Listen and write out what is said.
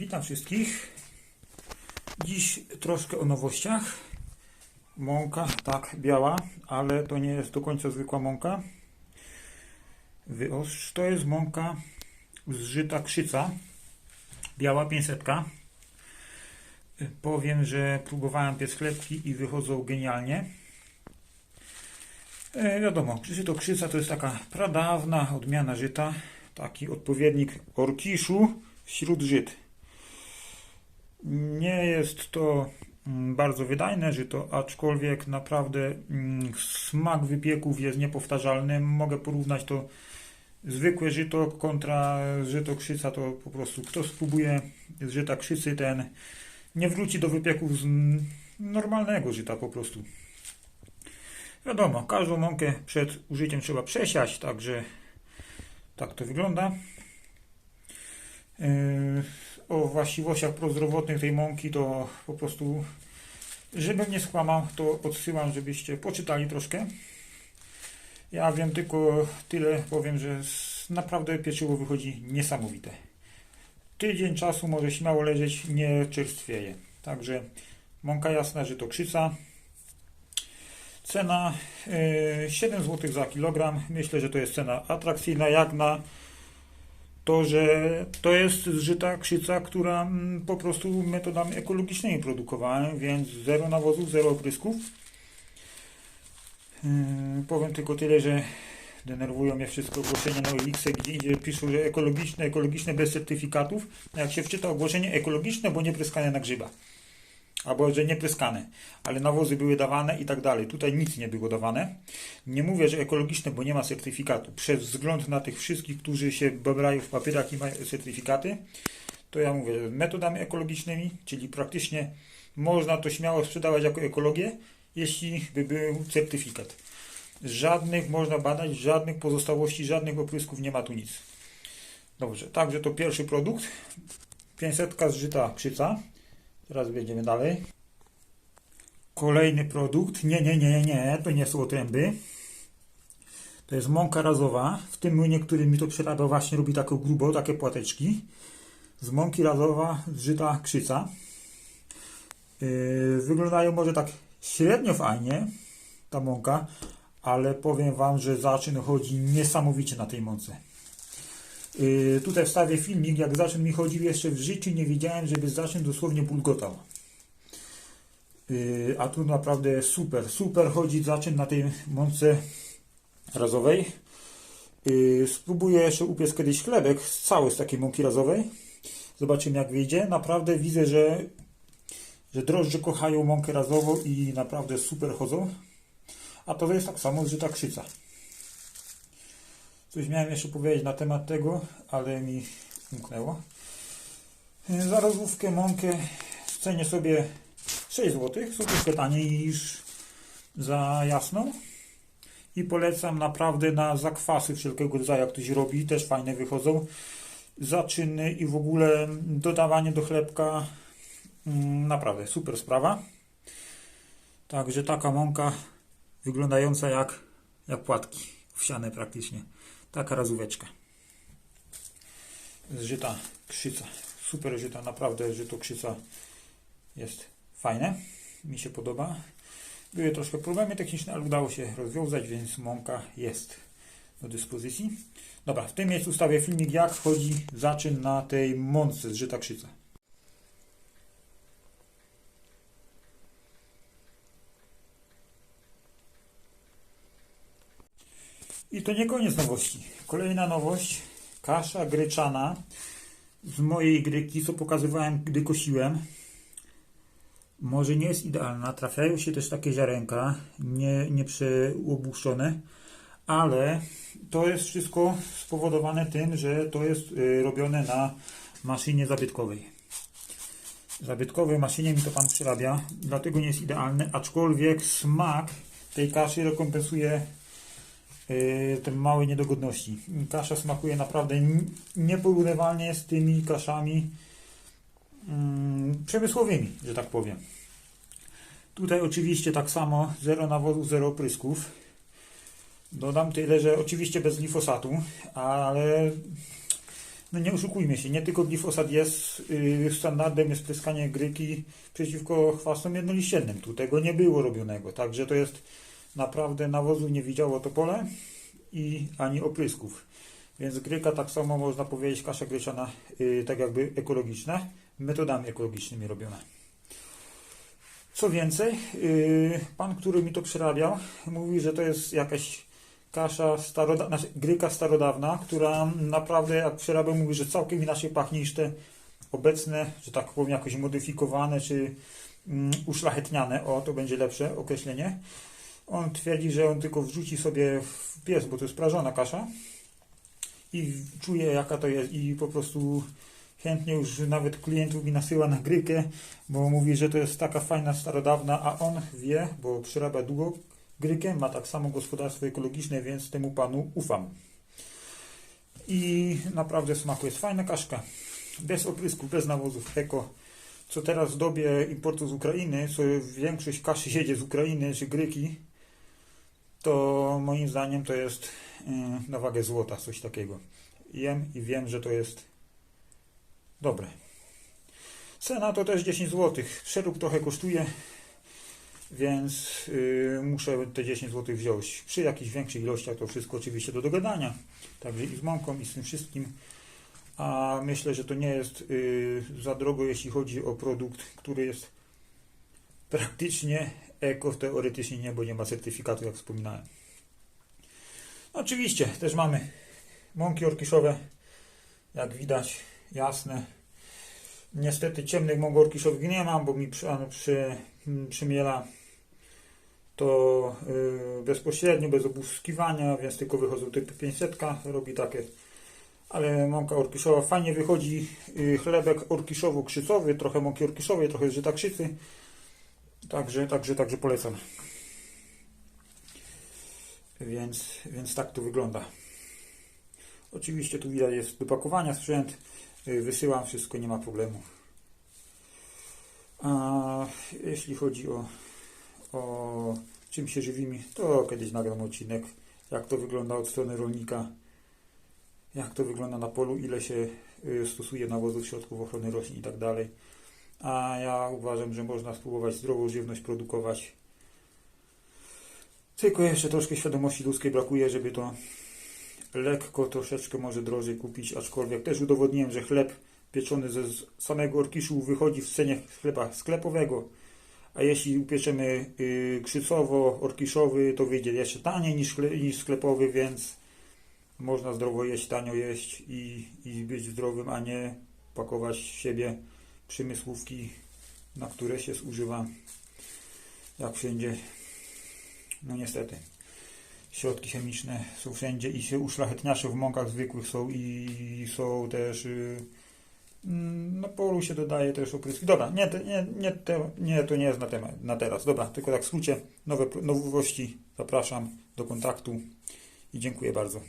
Witam wszystkich. Dziś troszkę o nowościach. Mąka, tak, biała, ale to nie jest do końca zwykła mąka. Wyostrz to jest mąka zżyta krzyca. Biała 500. Powiem, że próbowałem piec chlebki i wychodzą genialnie. E, wiadomo, żyto krzyca to jest taka pradawna odmiana żyta. Taki odpowiednik orkiszu wśród Żyd. Jest to mm, bardzo wydajne żyto, aczkolwiek naprawdę mm, smak wypieków jest niepowtarzalny. Mogę porównać to zwykłe żyto kontra żyto krzyca, to po prostu kto spróbuje z żyta krzycy, ten nie wróci do wypieków z normalnego żyta po prostu. Wiadomo, każdą mąkę przed użyciem trzeba przesiać, także tak to wygląda. Yy, O właściwościach prozdrowotnych tej mąki to po prostu, żebym nie skłamał, to odsyłam, żebyście poczytali troszkę. Ja wiem tylko tyle, powiem, że naprawdę pieczywo wychodzi niesamowite. Tydzień czasu może śmiało leżeć, nie czerstwieje. Także mąka jasna, że to krzyca. Cena yy, 7 zł za kilogram. Myślę, że to jest cena atrakcyjna jak na to, że to jest zżyta krzyca, która mm, po prostu metodami ekologicznymi produkowałem, więc zero nawozów, zero oprysków. Yy, powiem tylko tyle, że denerwują mnie wszystkie ogłoszenia na Elixie, gdzie idzie, piszą, że ekologiczne, ekologiczne bez certyfikatów. Jak się wczyta ogłoszenie ekologiczne, bo nie pryskane na grzyba. Albo że nie pryskane, ale nawozy były dawane i tak dalej. Tutaj nic nie było dawane. Nie mówię, że ekologiczne, bo nie ma certyfikatu. Przez wzgląd na tych wszystkich, którzy się babrają w papierach i mają certyfikaty, to ja mówię, że metodami ekologicznymi, czyli praktycznie można to śmiało sprzedawać jako ekologię, jeśli by był certyfikat. Żadnych można badać, żadnych pozostałości, żadnych oprysków, nie ma tu nic. Dobrze, także to pierwszy produkt. 500 zżyta krzyca. Teraz będziemy dalej. Kolejny produkt. Nie, nie, nie, nie, to nie są otręby. To jest mąka razowa. W tym młynie, który mi to przerabia, właśnie robi taką grubo, takie płateczki. Z mąki razowa zżyta krzyca. Yy, wyglądają może tak średnio fajnie, ta mąka, ale powiem Wam, że zaczyn chodzi niesamowicie na tej mące. Yy, tutaj wstawię filmik, jak zaczyn mi chodził jeszcze w życiu, nie wiedziałem, żeby zaczyn dosłownie bulgotał. Yy, a tu naprawdę super, super chodzi zaczyn na tej mące razowej. Yy, spróbuję jeszcze upiec kiedyś chlebek z cały z takiej mąki razowej. Zobaczymy jak wyjdzie. Naprawdę widzę, że, że drożdże kochają mąkę razową i naprawdę super chodzą. A to jest tak samo zżyta krzyca. Coś miałem jeszcze powiedzieć na temat tego, ale mi umknęło. Za rozłówkę mąkę cenię sobie 6 zł. Troszkę taniej niż za jasną. I polecam naprawdę na zakwasy wszelkiego rodzaju, jak ktoś robi, też fajne wychodzą. Zaczyny i w ogóle dodawanie do chlebka. mm, Naprawdę super sprawa. Także taka mąka wyglądająca jak, jak płatki wsiane praktycznie. Taka razóweczka. Zżyta krzyca. Super żyta, naprawdę żyto krzyca jest fajne. Mi się podoba. Były troszkę problemy techniczne, ale udało się rozwiązać, więc mąka jest do dyspozycji. Dobra, w tym miejscu ustawię filmik, jak wchodzi zaczyn na tej mące zżyta krzyca. I to nie koniec nowości. Kolejna nowość, kasza gryczana z mojej gryki, co pokazywałem, gdy kosiłem. Może nie jest idealna, trafiają się też takie ziarenka, nie, nie przełobuszczone, ale to jest wszystko spowodowane tym, że to jest y, robione na maszynie zabytkowej. Zabytkowej maszynie mi to pan przyrabia, dlatego nie jest idealny, aczkolwiek smak tej kaszy rekompensuje te małe niedogodności. Kasza smakuje naprawdę nieporównywalnie z tymi kaszami mm, przemysłowymi, że tak powiem. Tutaj oczywiście tak samo, zero nawozu, zero oprysków. Dodam tyle, że oczywiście bez glifosatu, ale no nie oszukujmy się, nie tylko glifosat jest yy, standardem, jest pryskanie gryki przeciwko chwastom jednoliściennym. Tu tego nie było robionego, także to jest naprawdę nawozu nie widziało to pole i ani oprysków. Więc gryka tak samo można powiedzieć, kasza gryczana yy, tak jakby ekologiczna, metodami ekologicznymi robiona. Co więcej, yy, pan, który mi to przerabiał, mówi, że to jest jakaś kasza staroda, znaczy gryka starodawna, która naprawdę jak przerabiał, mówi, że całkiem inaczej pachnie niż te obecne, że tak powiem, jakoś modyfikowane czy mm, uszlachetniane, o to będzie lepsze określenie. On twierdzi, że on tylko wrzuci sobie w pies, bo to jest prażona kasza i czuje jaka to jest i po prostu chętnie już nawet klientów mi nasyła na grykę, bo mówi, że to jest taka fajna, starodawna, a on wie, bo przerabia długo grykę, ma tak samo gospodarstwo ekologiczne, więc temu panu ufam. I naprawdę smaku jest fajna kaszka, bez oprysków, bez nawozów, eko. Co teraz w dobie importu z Ukrainy, co większość kaszy jedzie z Ukrainy czy gryki, to moim zdaniem to jest yy, na wagę złota, coś takiego. Jem i wiem, że to jest dobre. Cena to też 10 zł. Przerób trochę kosztuje, więc yy, muszę te 10 zł wziąć. Przy jakichś większych ilościach to wszystko oczywiście do dogadania. Także i z mąką, i z tym wszystkim. A myślę, że to nie jest yy, za drogo, jeśli chodzi o produkt, który jest praktycznie eko, teoretycznie nie, bo nie ma certyfikatu, jak wspominałem. Oczywiście też mamy mąki orkiszowe, jak widać, jasne. Niestety ciemnych mąk orkiszowych nie mam, bo mi przy, przy, przymiela to yy, bezpośrednio, bez obłuskiwania, więc tylko wychodzą typy 500, robi takie. Ale mąka orkiszowa fajnie wychodzi, yy, chlebek orkiszowo-krzycowy, trochę mąki orkiszowej, trochę żyta krzycy. Także, także, także polecam. Więc, więc tak to wygląda. Oczywiście tu widać jest do pakowania sprzęt. Yy, Wysyłam wszystko, nie ma problemu. A jeśli chodzi o, o czym się żywimy, to kiedyś nagram odcinek, jak to wygląda od strony rolnika, jak to wygląda na polu, ile się y, stosuje nawozów, środków ochrony roślin i tak dalej. A ja uważam, że można spróbować zdrową żywność produkować. Tylko jeszcze troszkę świadomości ludzkiej brakuje, żeby to lekko, troszeczkę może drożej kupić, aczkolwiek też udowodniłem, że chleb pieczony ze samego orkiszu wychodzi w cenie chleba sklepowego, a jeśli upieczemy y, krzycowo-orkiszowy, to wyjdzie jeszcze taniej niż, niż sklepowy, więc można zdrowo jeść, tanio jeść i, i być zdrowym, a nie pakować siebie przemysłówki, na które się zużywa jak wszędzie. No niestety. Środki chemiczne są wszędzie i się uszlachetniasze w mąkach zwykłych są i są też yy, na polu się dodaje też opryski. Dobra, nie, nie, nie, nie, to nie jest na, temat, na teraz. Dobra, tylko tak w skrócie, nowe nowości zapraszam do kontaktu i dziękuję bardzo.